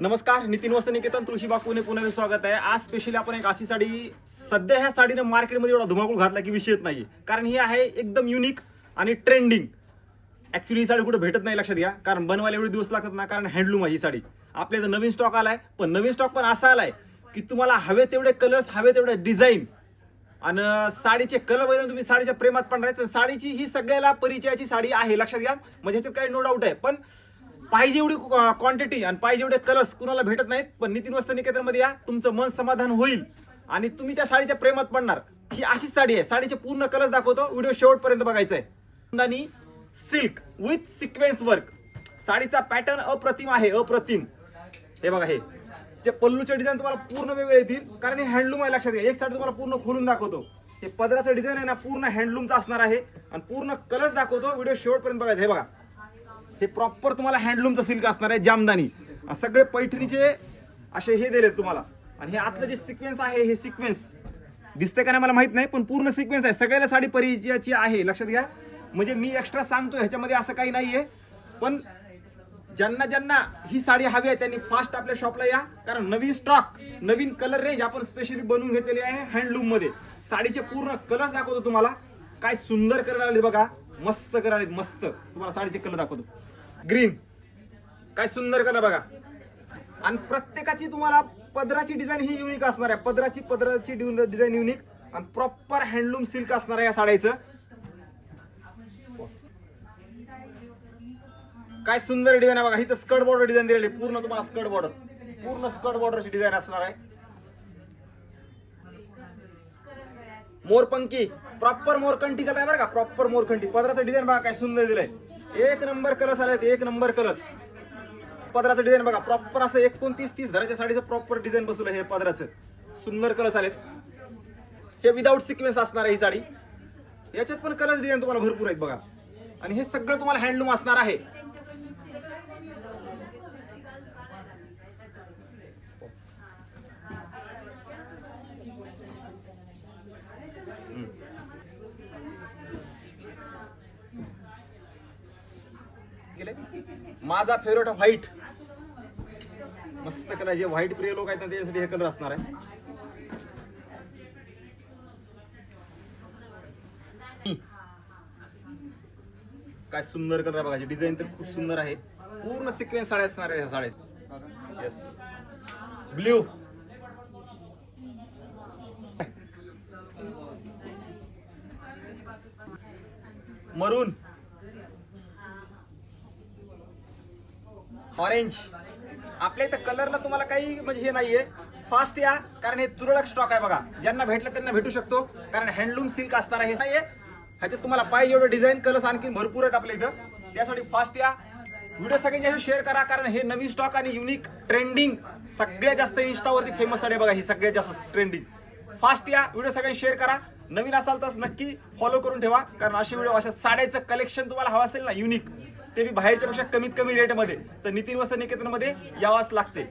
नमस्कार नितीन वस्त निकेतन तुळशीबाग पुणे पुण्याचं स्वागत आहे. आज स्पेशली आपण एक अशी साडी सध्या ह्या साडीनं मार्केटमध्ये एवढा धुमाकूळ घातला की विषयच नाही कारण ही आहे एकदम युनिक आणि ट्रेंडिंग ऍक्च्युली ही साडी कुठे भेटत नाही लक्षात घ्या. कारण बनवायला एवढे दिवस लागतात ना कारण हँडलूम आहे ही साडी. आपल्या इथं नवीन स्टॉक आलाय पण नवीन स्टॉक पण असा आलाय की तुम्हाला हवे तेवढे कलर्स हवे तेवढे डिझाईन आणि साडीचे कलर बघितले तुम्ही साडीच्या प्रेमात पण राहत साडीची ही सगळ्याला परिचयाची साडी आहे लक्षात घ्या. म्हणजे ह्याच्यात काही नो डाऊट आहे. पण पाहिजे एवढी क्वांटिटी आणि पाहिजे एवढे कलर्स कुणाला भेटत नाहीत. पण नितीन वस्त्र निकेतनमध्ये या तुमचं मन समाधान होईल. आणि तुम्ही त्या साडीच्या प्रेमात पडणार. ही अशीच साडी आहे. साडीचे पूर्ण कलर्स दाखवतो. व्हिडिओ शेवटपर्यंत बघायचा आहे सिल्क विथ सिक्वेन्स वर्क साडीचा पॅटर्न अप्रतिम आहे अप्रतिम. हे बघा हे. ते पल्लूचे डिझाईन तुम्हाला पूर्ण वेगळे येतील. कारण हे हँडलूम आहे लक्षात घ्या. एक साडी तुम्हाला पूर्ण खोलून दाखवतो. हे पदराचं डिझाईन आहे ना पूर्ण हँडलूमचं असणार आहे. आणि पूर्ण कलर्स दाखवतो. व्हिडिओ शेवटपर्यंत बघायचा. हे बघा. हे प्रॉपर तुम्हाला हँडलूमचं सिल्क असणार आहे जामदानी सगळे पैठणीचे असे हे दिलेत तुम्हाला. आणि हे आतलं जे सिक्वेन्स आहे हे सिक्वेन्स दिसते का नाही मला माहीत नाही पण पूर्ण सिक्वेन्स आहे. सगळ्याला साडी परिचयाची आहे लक्षात घ्या. म्हणजे मी एक्स्ट्रा सांगतो ह्याच्यामध्ये असं काही नाहीये. पण ज्यांना ज्यांना ही साडी हवी आहे त्यांनी फास्ट आपल्या शॉपला या. कारण नवीन स्टॉक नवीन कलर रेंज आपण स्पेशली बनवून घेतलेली आहे हँडलूममध्ये. साडीचे पूर्ण कलर्स दाखवतो तुम्हाला. काय सुंदर कलर आले बघा. मस्त कलर आहेत मस्त. तुम्हाला साडीचे कलर दाखवतो. ग्रीन काय सुंदर कलर बघा. आणि प्रत्येकाची तुम्हाला पदराची डिझाईन ही युनिक असणार आहे. पदराची पदराची डिझाईन युनिक आणि प्रॉपर हँडलूम सिल्क असणार आहे या साड्याचं. काय सुंदर डिझाईन आहे बघा. इथं स्कर्ट बॉर्डर डिझाईन दिलेली आहे. पूर्ण तुम्हाला स्कर्ट बॉर्डर पूर्ण स्कर्ट बॉर्डरची डिझाईन असणार आहे. मोरपंखी प्रॉपर मोरकंठी कलर आहे बरं का? प्रॉपर मोरकंठी. पदराचं डिझाईन बघा काय सुंदर दिलंय. एक नंबर कलर्स आलेत एक नंबर कलर्स पदराचं डिझाईन बघा प्रॉपर असं एकोणतीस तीस घराच्या साडीचं प्रॉपर डिझाईन बसवलं हे पदराचं. सुंदर कलर्स आलेत. हे विदाऊट सिक्वेन्स असणार आहे ही साडी. याच्यात पण कलर्स डिझाईन तुम्हाला भरपूर आहेत बघा. आणि हे सगळं तुम्हाला हँडलूम असणार आहे. गेले माझा फेवरेट व्हाईट मस्त कलर जे व्हाईट प्रिय लोक आहेत ना त्याच्यासाठी हे कलर असणार आहे. काय सुंदर कलर बघायचे डिझाईन तर खूप सुंदर आहे. पूर्ण सिक्वेन्स साड्या असणार आहे ह्या साड्या येस ब्ल्यू मरून. ऑरेंज आपल्या इथं कलरला तुम्हाला काही म्हणजे हे नाहीये. फास्ट या कारण हे तुरळक स्टॉक आहे बघा. ज्यांना भेटलं त्यांना भेटू शकतो. कारण हँडलूम सिल्क असणार हे नाहीये. ह्याच्यात तुम्हाला पाहिजे एवढं डिझाईन कलर्स आणखी भरपूर आहेत आपल्या इथं. त्यासाठी फास्ट या. व्हिडिओ सगळ्यांच्या शेअर करा कारण हे नवीन स्टॉक आणि युनिक ट्रेंडिंग सगळ्यात जास्त इंस्टावरती फेमस आहे बघा ही सगळ्यात जास्त ट्रेंडिंग फास्ट या व्हिडिओ सगळ्यांनी शेअर करा. नवीन असाल तर नक्की फॉलो करून ठेवा. कारण असे व्हिडिओ अशा साड्याचं कलेक्शन तुम्हाला हवं असेल ना युनिक ते बी बाहेरच्या पेक्षा कमीत कमी रेटमध्ये तर नितीन वस्त्र निकेतनमध्ये यावाच लागते